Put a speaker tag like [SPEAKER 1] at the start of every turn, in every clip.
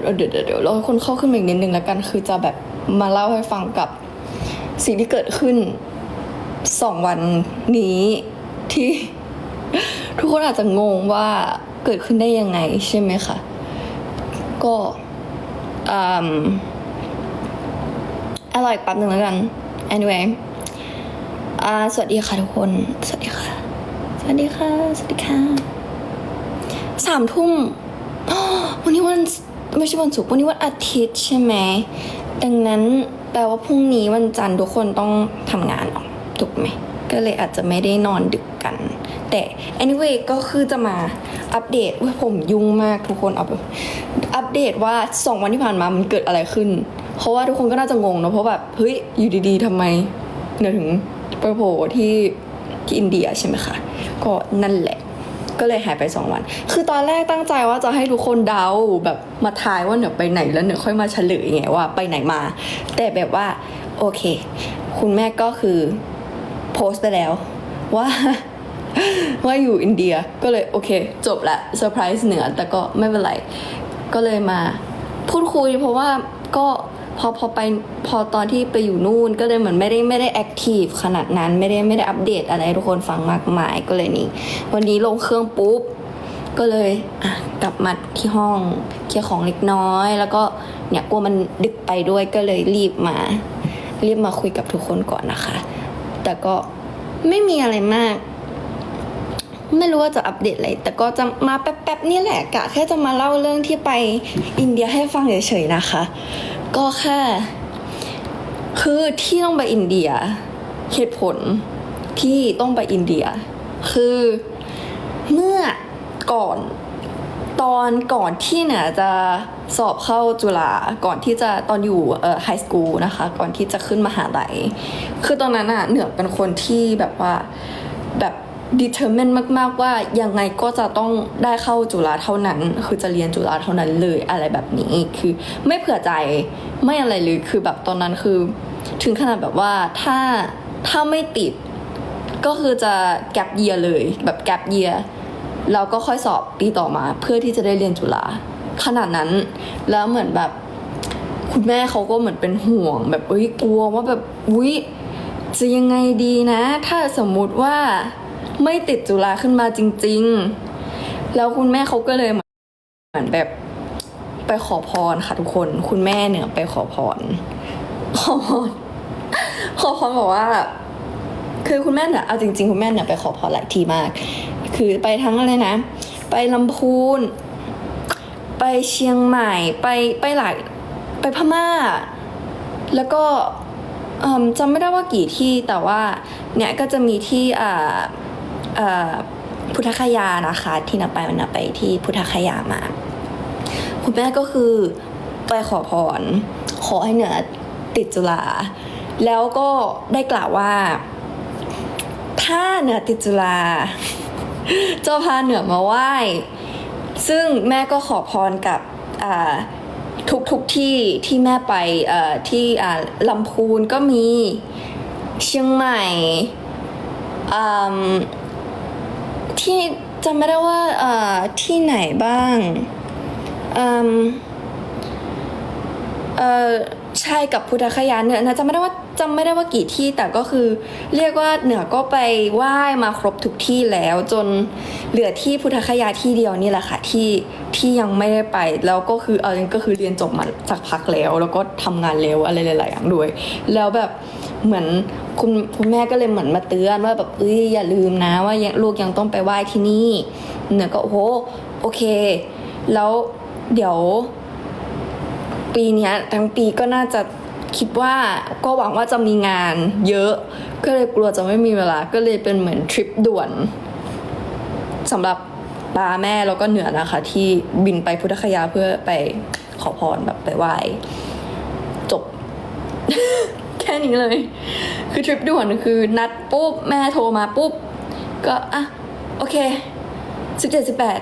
[SPEAKER 1] เดี๋ยวเดี๋ยวเราให้คนเข้าขึ้นมาอีกนิดนึงแล้วกัน คือจะแบบมาเล่าให้ฟังกับสิ่งที่เกิดขึ้นสองวันนี้ที่ ทุกคนอาจจะงงว่าเกิดขึ้นได้ยังไงใช่ไหมคะก็อืมอร่อยแป๊บหนึ่งแล้วกัน anyway อ่าสวัสดีค่ะทุกคน สวัสดีค่ะ สวัสดีค่ะ สวัสดีค่ะ สามทุ่มวันนี้วัน ไม่ใช่วันศุกร์วันนี้วันอาทิตย์ใช่ไหมดังนั้นแปลว่าพรุ่งนี้วันจันทร์ทุกคนต้องทำงานออกถูกไหมก็เลยอาจจะไม่ได้นอนดึกกัน แต่ anyway ก็คือจะมาอัปเดตว่าผมยุ่งมากทุกคนเอาอัปเดตว่าสองวันที่ผ่านมามันเกิดอะไรขึ้น เพราะว่าทุกคนก็น่าจะงงเนอะเพราะแบบเฮ้ยอยู่ดีๆทำไมเดี๋ยถึงไปโผล่ที่ที่อินเดียใช่ไหมคะก็นั่นแหละ ก็เลยหายไปสองวัน คือตอนแรกตั้งใจว่าจะให้ทุกคนเดาแบบมาทายว่าเหนือไปไหนแล้วเหนือค่อยมาเฉลยไงว่าไปไหนมา แต่แบบว่าโอเค คุณแม่ก็คือโพสต์ไปแล้วว่าว่าอยู่อินเดียก็เลยโอเค จบละเซอร์ไพรส์เหนือแต่ก็ไม่เป็นไร ก็เลยมาพูดคุยเพราะว่าก็ อพอไปพอตอนที่ไปอยู่นู่นก็เลยเหมือนไม่ได้ไม่ได้แอคทีฟขนาดนั้นไม่ได้ไม่ได้อัปเดตอะไรทุกคนฟังมากมายก็เลยนี่ วันนี้ลงเครื่องปุ๊บ ก็เลยกลับมาที่ห้องเคลียร์ของเล็กน้อย แล้วก็เนี่ยกลัวมันดึกไปด้วยก็เลยรีบมารีบมาคุยกับทุกคนก่อนนะคะ แต่ก็ไม่มีอะไรมาก ไม่รู้ว่าจะอัปเดตอะไร แต่ก็จะมาแป๊บๆนี่แหละกะแค่จะมาเล่าเรื่องที่ไปอินเดียให้ฟังเฉยๆนะคะ ก็แค่ คือที่ต้องไปอินเดียเหตุผลที่ต้องไปอินเดีย คือเมื่อก่อนตอนก่อนที่เนี่ยจะสอบเข้าจุฬาก่อนที่จะตอนอยู่เอ่อไฮสคูลนะคะ ก่อนที่จะขึ้นมหาลัยคือตอนนั้นอะเหนือเป็นคนที่แบบว่าแบบ determine มาก ๆ ว่ายังไงก็จะต้องได้เข้าจุฬาเท่านั้น คือจะเรียนจุฬาเท่านั้นเลยอะไรแบบนี้คือไม่เผื่อใจไม่อะไรเลยคือแบบตอนนั้นคือ ถึงขนาดแบบว่าถ้าถ้าไม่ติด ก็คือจะแก p เยียเลย แบบแก p เยียแล้วก็ค่อยสอบปีต่อมา เพื่อที่จะได้เรียนจุฬาขนาดนั้นแล้วเหมือนแบบ คุณแม่เขาก็เหมือนเป็นห่วง แบบเอ้ยกลัวว่าแบบอุ้ยจะยังไงดีนะ ถ้าสมมุติว่า ไม่ติดจุฬาขึ้นมาจริง ๆ แล้วคุณแม่เขาก็เลยเหมือนแบบไปขอพรค่ะทุกคน คุณแม่เนี่ยไปขอพร ขอพร ขอพรบอกว่า คือคุณแม่เนี่ยเอาจริง ๆ คุณแม่เนี่ยไปขอพรหลายทีมาก คือไปทั้งอะไรนะ ไปลำพูน ไปเชียงใหม่ ไปไปหลายไปพม่า แล้วก็จำไม่ได้ว่ากี่ที่แต่ว่าเนี่ยก็จะมีที่อ่า พุทธคยานะคะ ที่นับไปมันนับไปที่พุทธคยามา คุณแม่ก็คือไปขอพร ขอให้เหนือติดจุฬาแล้วก็ได้กล่าวว่า ถ้าเหนือติดจุฬาจะพาเหนือมาไหว้ ซึ่งแม่ก็ขอพรกับทุกทุกที่ที่แม่ไปที่ลำพูนก็มีเชียงใหม่ ที่จำไม่ได้ว่าเอ่อที่ไหนบ้างอืมเอ่อใช่กับพุทธคยานเนี่ยนะจำไม่ได้ว่าจำไม่ได้ว่ากี่ที่แต่ก็คือ เรียกว่าเหนือก็ไปไหว้มาครบทุกที่แล้วจนเหลือที่พุทธคยาที่เดียวนี่แหละค่ะที่ที่ยังไม่ได้ไปแล้วก็คือเอาจริงก็คือเรียนจบมาสักพักแล้ว แล้วก็ทำงานเร็วอะไรหลาย ๆ อย่างด้วย แล้วแบบ เหมือนคุณคุณแม่ก็เลยเหมือนมาเตือนว่าแบบเอ้ยอย่าลืมนะว่าลูกยังต้องไปไหว้ที่นี่เหนือก็โอ้โหโอเค แล้วเดี๋ยว ปีนี้ทั้งปีก็น่าจะคิดว่าก็หวังว่าจะมีงานเยอะ ก็เลยกลัวจะไม่มีเวลาก็เลยเป็นเหมือนทริปด่วนสำหรับปาแม่แล้วก็เหนือนะคะ ที่บินไปพุทธคยาเพื่อไปขอพรแบบไปไหว้จบ ค่นี้เลย คือทริปด่วนคือนัดปุ๊บ แม่โทรมาปุ๊บ ก็อะ โอเคสิบเจ็ดสิบแปด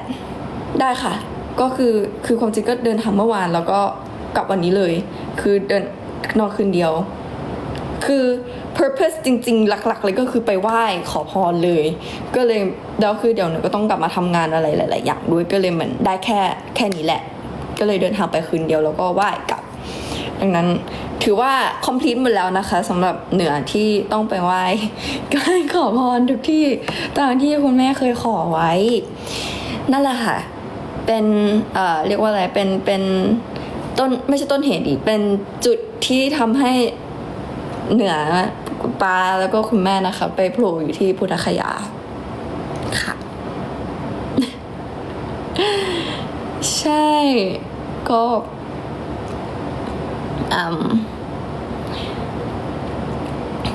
[SPEAKER 1] ได้ค่ะ ก็คือคือความจริงก็เดินทางเมื่อวานแล้วก็กลับวันนี้เลย คือเดินนอนคืนเดียว คือ purpose จริง ๆ หลัก ๆ เลยก็คือไปไหว้ขอพรเลย ก็เลยแล้วคือเดี๋ยวหนูก็ต้องกลับมาทำงานอะไรหลาย ๆ อย่างด้วยก็เลยเหมือนได้แค่แค่นี้แหละ ก็เลยเดินทางไปคืนเดียวแล้วก็ไหว้กลับ ดังนั้นถือว่า complete หมดแล้วนะคะสำหรับเหนือที่ต้องไปไหว้ก็ให้ขอพรทุกที่ตามที่คุณแม่เคยขอไว้ นั่นแหละค่ะ เป็นเอ่อเรียกว่าอะไรเป็นเป็นต้นไม่ใช่ต้นเหตุดิเป็นจุดที่ทำให้เหนือปาแล้วก็คุณแม่นะคะ ไปโผล่อยู่ที่พุทธคยาค่ะ ใช่ก็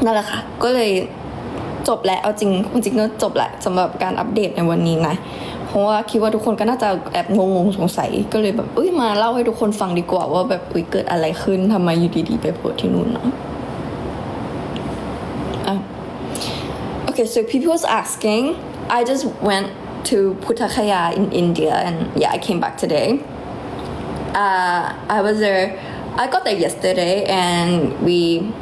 [SPEAKER 1] นั่นแหละค่ะ ก็เลยจบแล้วเอาจริงจริงก็จบแหละสำหรับการอัปเดตในวันนี้นะเพราะว่าคิดว่าทุกคนก็น่าจะแอบงงๆสงสัย ก็เลยแบบเอ้ยมาเล่าให้ทุกคนฟังดีกว่าว่าแบบอุ้ยเกิดอะไรขึ้นทำไมอยู่ดีๆไปโผล่ที่นู่นเนาะอะ Okay, so people was asking. I just went to Puthakaya in India, and yeah, I came back today. Uh, I was there. I got there yesterday, and we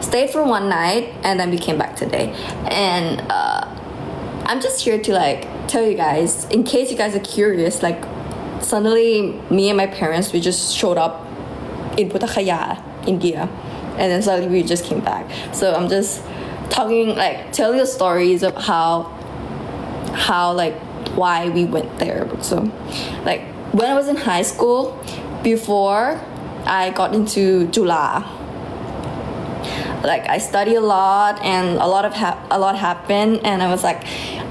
[SPEAKER 1] stayed for one night, and then we came back today. And uh, I'm just here to like tell you guys, in case you guys are curious, like suddenly me and my parents we just showed up in Puthakaya, India, and then suddenly we just came back. So I'm just talking like telling the stories of how how like why we went there. So like when I was in high school, before I got into Jula, like I study a lot and a lot of hap- a lot happened and I was like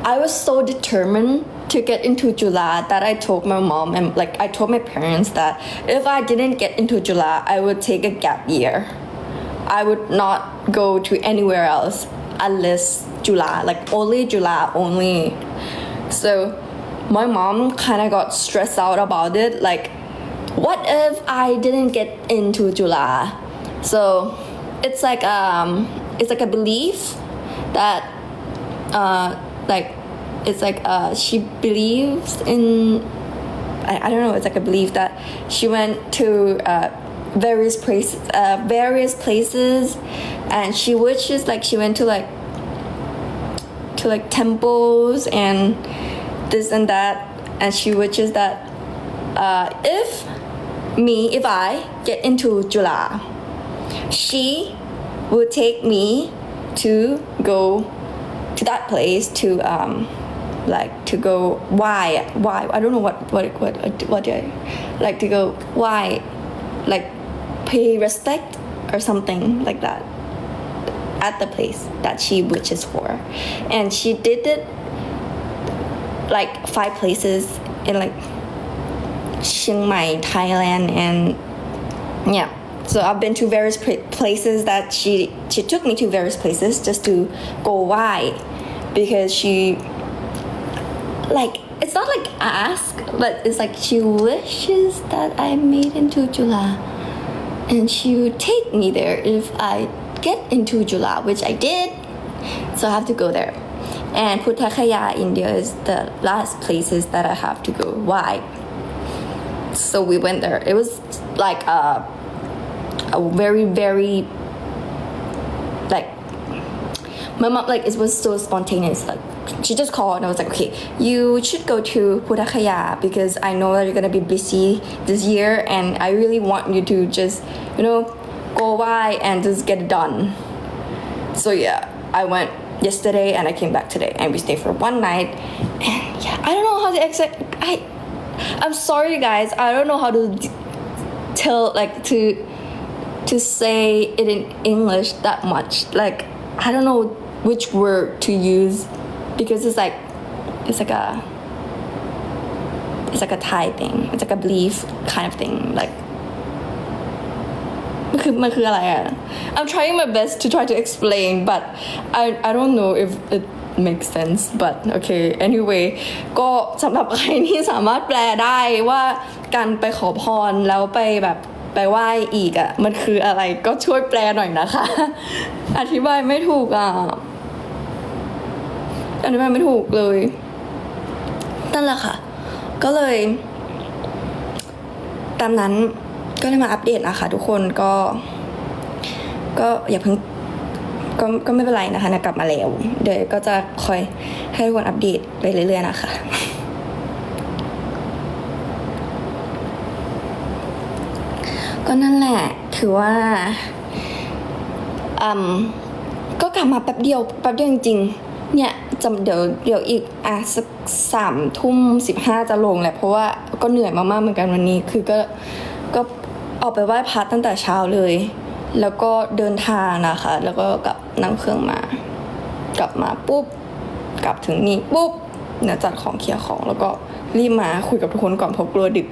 [SPEAKER 1] I was so determined to get into Jula that I told my mom and like I told my parents that if I didn't get into Jula I would take a gap year. I would not go to anywhere else unless Jula like only Jula only. So my mom kind of got stressed out about it like what if I didn't get into Jula so it's like um it's like a belief that uh like it's like uh she believes in I, I don't know it's like a belief that she went to uh various places uh various places and she wishes like she went to like to like temples and this and that and she wishes that uh if me if I get into Jula she would take me to go to that place to um like to go why why I don't know what what what what do I like to go why like pay respect or something like that at the place that she wishes for. And she did it like five places in like Chiang Mai Thailand and yeah. So i've been to various places that she she took me to various places just to go why because she like it's not like ask but it's like she wishes that i made into jula. And she would take me there if i get into jula which i did. So i have to go there. And puthakaya india is the last places that i have to go why so we went there. It was like a a very very like my mom like it was so spontaneous. Like she just called and I was like okay you should go to Puthakaya because I know that you're gonna be busy this year and I really want you to just you know go by and just get it done. So yeah I went yesterday and I came back today and we stayed for one night. And yeah I don't know how to exact I I'm sorry guys I don't know how to d- tell like to to say it in English that much. Like I don't know which word to use because it's like it's like a it's like a Thai thing. It's like a belief kind of thing. Like มันคือมันคืออะไรอะ I'm trying my best to try to explain but I I don't know if it make sense but okay anyway ก็สำหรับใครที่สามารถแปลได้ว่าการไปขอพรแล้วไปแบบไปไหว้อีกอะมันคืออะไรก็ช่วยแปลหน่อยนะคะ อธิบายไม่ถูกอะอธิบายไม่ถูกเลยนั่นแหละค่ะ ก็เลย ตามนั้นก็เลยมาอัปเดตนะคะทุกคนก็ ก็อย่าเพิ่ง ก็ก็ไม่เป็นไรนะคะนะกลับมาแล้ว เดี๋ยวก็จะคอยให้ทุกคนอัปเดตไปเรื่อยๆนะคะก็นั่นแหละ ถือว่าอืมก็กลับมาแป๊บเดียวแป๊บเดียวจริงๆ เนี่ยจะเดี๋ยวเดี๋ยวอีกอะสักสามทุ่มสิบห้าจะลงแหละ เพราะว่าก็เหนื่อยมากๆเหมือนกันวันนี้ คือก็ก็ออกไปไหว้พระตั้งแต่เช้าเลย แล้วก็เดินทางนะคะ แล้วก็กลับนั่งเครื่องมา กลับมาปุ๊บ กลับถึงนี่ปุ๊บเนี่ยจัดของเคลียร์ของ แล้วก็รีบมาคุยกับทุกคนก่อนเพราะกลัวดึก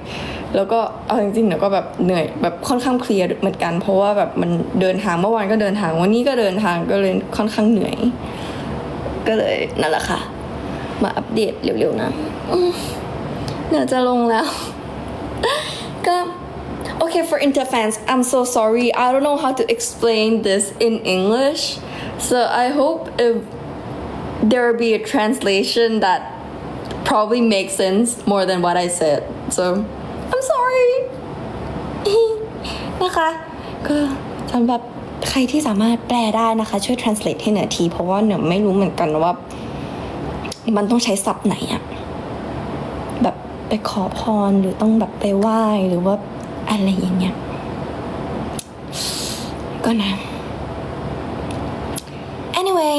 [SPEAKER 1] แล้วก็เอาจริงๆเนี่ยก็แบบเหนื่อยแบบค่อนข้างเพลียเหมือนกัน เพราะว่าแบบมันเดินทางเมื่อวานก็เดินทางวันนี้ก็เดินทางก็เลยค่อนข้างเหนื่อย ก็เลยนั่นแหละค่ะ มาอัปเดตเร็วๆนะเดี๋ยวจะลงแล้ว ก็ Okay, for Inter fans, I'm so sorry. I don't know how to explain this in English. So I hope if there will be a translation that probably makes sense more than what I said. So I'm sorry. นะคะก็สำหรับใครที่สามารถแปลได้นะคะ ช่วย translate ให้หน่อยที เพราะว่าเนี่ยไม่รู้เหมือนกันว่า มันต้องใช้ศัพท์ไหนอะแบบไปขอพรหรือต้องแบบไปไหว้หรือว่า อะไรอย่างเงี้ย ก็นะ anyway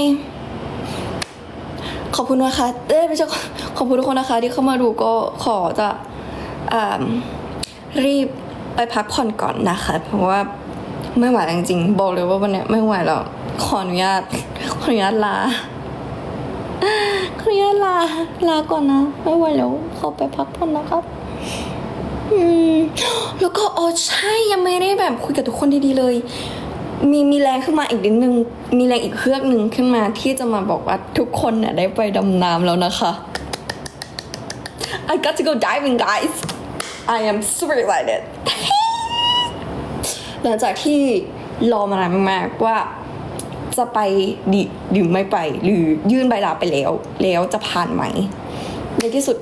[SPEAKER 1] ขอบคุณนะคะเอ้ยไม่ใช่ขอบคุณทุกคนนะคะ ที่เข้ามาดูก็ขอจะอรีบไปพักผ่อนก่อนนะคะ เพราะว่าไม่ไหวจริงๆบอกเลยว่าวันนี้ไม่ไหวแล้วขออนุญาตขออนุญาตลาขออนุญาตลาลาก่อนนะ ไม่ไหวแล้วขอไปพักผ่อนนะครับ อืมแล้วก็อ๋อใช่ยังไม่ได้แบบคุยกับทุกคนดีๆเลย มีมีแรงขึ้นมาอีกนิดนึง มีแรงอีกเครืองหนึ่งขึ้นมาที่จะมาบอกว่าทุกคนเนี่ยได้ไปดำน้ำแล้วนะคะ I got to go diving guys I am super excited หลังจากที่รอมานานมากๆว่าจะไปดีหรือไม่ไป หรือยื่นใบลาไปแล้ว แล้วจะผ่านไหม ในที่สุด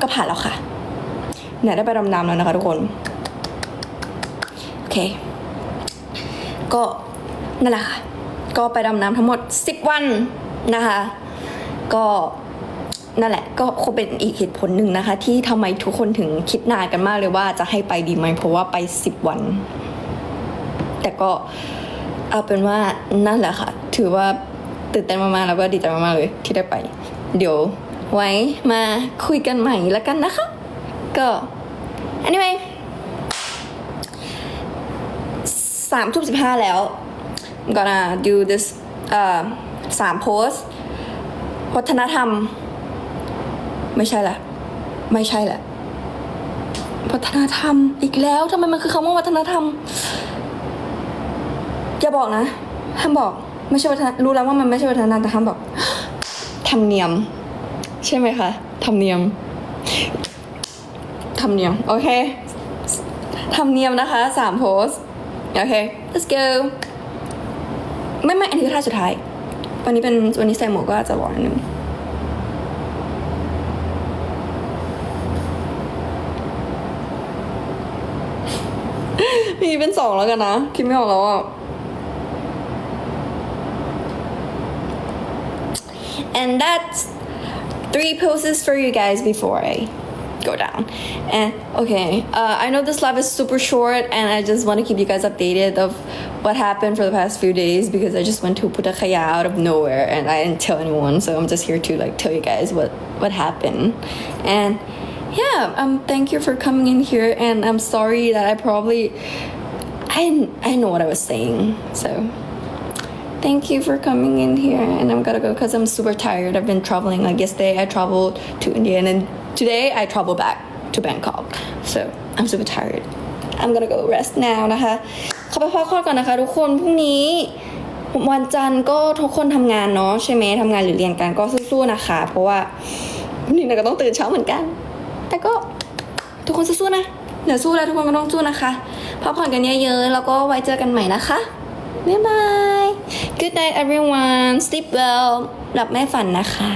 [SPEAKER 1] ก็ผ่านแล้วค่ะ เนี่ยได้ไปดำน้ำแล้วนะคะทุกคน โอเค ก็นั่นแหละค่ะ ก็ไปดำน้ำทั้งหมด 10 วันนะคะ ก็นั่นแหละก็คงเป็นอีกเหตุผลหนึ่งนะคะ ที่ทำไมทุกคนถึงคิดนานกันมากเลยว่าจะให้ไปดีไหมเพราะว่าไป 10 วัน แต่ก็เอาเป็นว่านั่นแหละค่ะ ถือว่าตื่นเต้นมากๆแล้วก็ดีใจมากๆเลยที่ได้ไป เดี๋ยวไว้มาคุยกันใหม่แล้วกันนะคะ ก็ anyway สามทุ่มสิบห้าแล้ว I'm gonna do this เอ่อสามโพสวัฒนธรรม ไม่ใช่ละ ไม่ใช่ละ วัฒนธรรมอีกแล้วทำไมมันคือคำว่าวัฒนธรรม อย่าบอกนะห้ามบอกไม่ใช่วัฒนรู้แล้วว่ามันไม่ใช่วัฒนธรรมแต่ห้ามบอกธรรมเนียม ใช่ไหมคะธรรมเนียม รมเนียม โอเคธรรมเนียมนะคะสามโพสโอเค let's go ไม่ไม่อันนี้คือท่าสุดท้าย วันนี้เป็นวันนี้ใส่หมวกก็อาจจะบอนิดนึงมีเป็นสองแล้วกันนะ คิดไม่ออกแล้วอะ and that's three poses for you guys before I go down. And okay, uh, I know this live is super short, and I just want to keep you guys updated of what happened for the past few days because I just went to Putakaya out of nowhere and I didn't tell anyone. So I'm just here to like tell you guys what what happened. And yeah, um, thank you for coming in here, and I'm sorry that I probably I I know what I was saying, so. Thank you for coming in here, and I'm gonna go because I'm super tired. I've been traveling. Like yesterday, I traveled to India, and then today I travel back to Bangkok. So I'm super tired. I'm gonna go rest now นะคะข้าไปพักผ่อนก่อนนะคะ ทุกคนพรุ่งนี้วันจันทร์ก็ทุกคนทำงานเนาะใช่ไหมทำงานหรือเรียนกันก็สู้ๆนะคะ เพราะว่าพรุ่งนี้เราก็ต้องตื่นเช้าเหมือนกัน แต่ก็ทุกคนสู้ๆนะเดี๋ยวสู้แล้วทุกคนก็ต้องสู้นะคะพักผ่อนกันเยอะๆแล้วก็ไว้เจอกันใหม่นะคะบ๊ายบาย Good night everyone sleep well หลับไม่ฝันนะคะ